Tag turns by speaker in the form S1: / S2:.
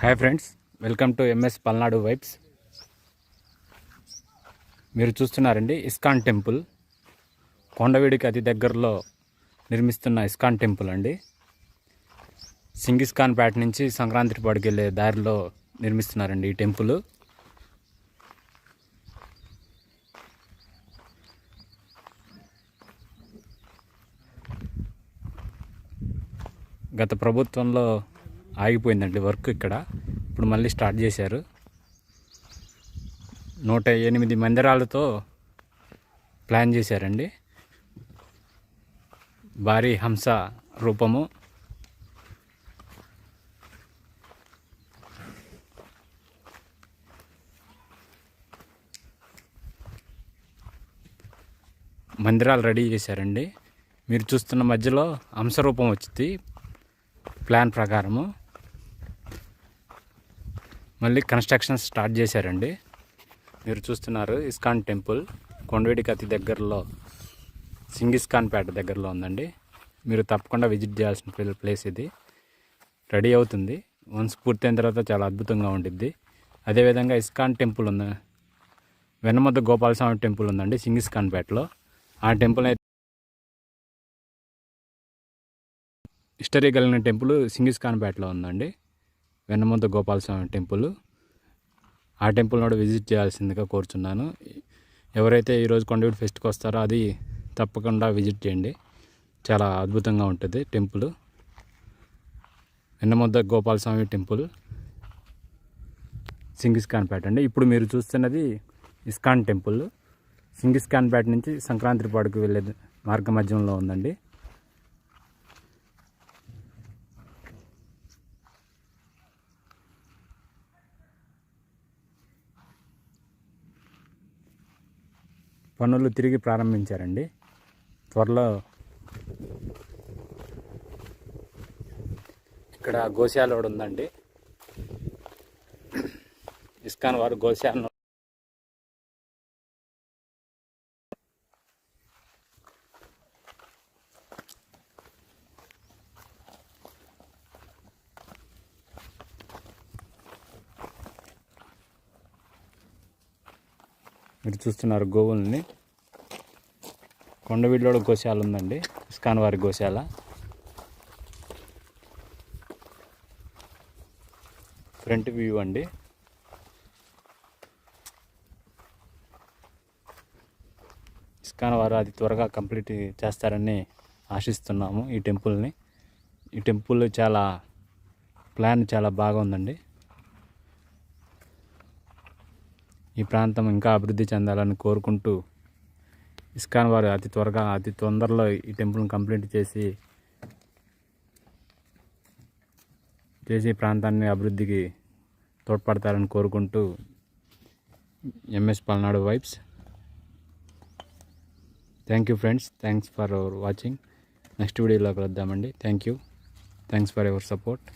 S1: Hi friends welcome to MS Palnadu vibes మీరు చూస్తున్నారండి ISKCON temple. కొండవీడికి అతి దగ్గరలో నిర్మిస్తున్న ఇస్కాన్ టెంపుల్ అండి. సింగిస్ పేట నుంచి సంక్రాంతిపాడుకి వెళ్ళే దారిలో నిర్మిస్తున్నారండి ఈ టెంపుల్. గత ప్రభుత్వంలో ఆగిపోయిందండి వర్క్ ఇక్కడ. ఇప్పుడు మళ్ళీ స్టార్ట్ చేశారు. నూట ఎనిమిది మందిరాలతో ప్లాన్ చేశారండి. భారీ హంస రూపము. మందిరాలు రెడీ చేశారండి. మీరు చూస్తున్న మధ్యలో హంస రూపం వచ్చింది. ప్లాన్ ప్రకారము. మళ్ళీ కన్స్ట్రక్షన్ స్టార్ట్ చేశారండి. మీరు చూస్తున్నారు ఇస్కాన్ టెంపుల్ కొండవీడికి అతి దగ్గరలో సింగిస్కాన్ పేట దగ్గరలో ఉందండి. మీరు తప్పకుండా విజిట్ చేయాల్సిన ప్లేస్ ఇది. రెడీ అవుతుంది. వన్స్ పూర్తయిన తర్వాత చాలా అద్భుతంగా ఉండిద్ది. అదేవిధంగా ఇస్కాన్ టెంపుల్ ఉంది వెన్నమద్ద గోపాలస్వామి టెంపుల్ ఉందండి సింగిస్కాన్ పేటలో. ఆ టెంపుల్ అయితే హిస్టరీ కలిగిన టెంపుల్ సింగిస్ ఖాన్పేటలో ఉందండి. వెన్నమంత గోపాలస్వామి టెంపుల్. ఆ టెంపుల్ కూడా విజిట్ చేయాల్సిందిగా కోరుచున్నాను. ఎవరైతే ఈరోజు కొండవీడు ఫెస్ట్కి వస్తారో అది తప్పకుండా విజిట్ చేయండి. చాలా అద్భుతంగా ఉంటుంది టెంపుల్. వెన్నముద్ద గోపాలస్వామి టెంపుల్. సింగిస్ ఖాన్పేట అండి. ఇప్పుడు మీరు చూస్తున్నది ఇస్కాన్ టెంపుల్. సింగిస్ ఖాన్పేట నుంచి సంక్రాంతి పాడుకు వెళ్ళే మార్గ మధ్యంలో ఉందండి. పనులు తిరిగి ప్రారంభించారండి. త్వరలో ఇక్కడ గోశాలోడు ఉందండి. ఇస్కాన్ వారు గోశాలను మీరు చూస్తున్నారు గోవుల్ని. కొండవీడులో గోశాల ఉందండి. ఇస్కాన్ వారి గోశాల. ఫ్రంట్ వ్యూ అండి. ఇస్కాన్ వారు అది త్వరగా కంప్లీట్ చేస్తారని ఆశిస్తున్నాము ఈ టెంపుల్ని. ఈ టెంపుల్ చాలా ప్లాన్ చాలా బాగా ఉందండి ఈ ప్రాంతం ఇంకా అభివృద్ధి చెందాలని కోరుకుంటూ ఇస్కాన్ వారు అతి త్వరగా అతి తొందరలో ఈ టెంపుల్ని కంప్లీట్ చేసి చేసి ఈ ప్రాంతాన్ని అభివృద్ధికి తోడ్పడతారని కోరుకుంటూ MS Palnadu vibes. Thank you friends thanks for our watching next వీడియోలో కలుద్దామండి. Thank you thanks for your support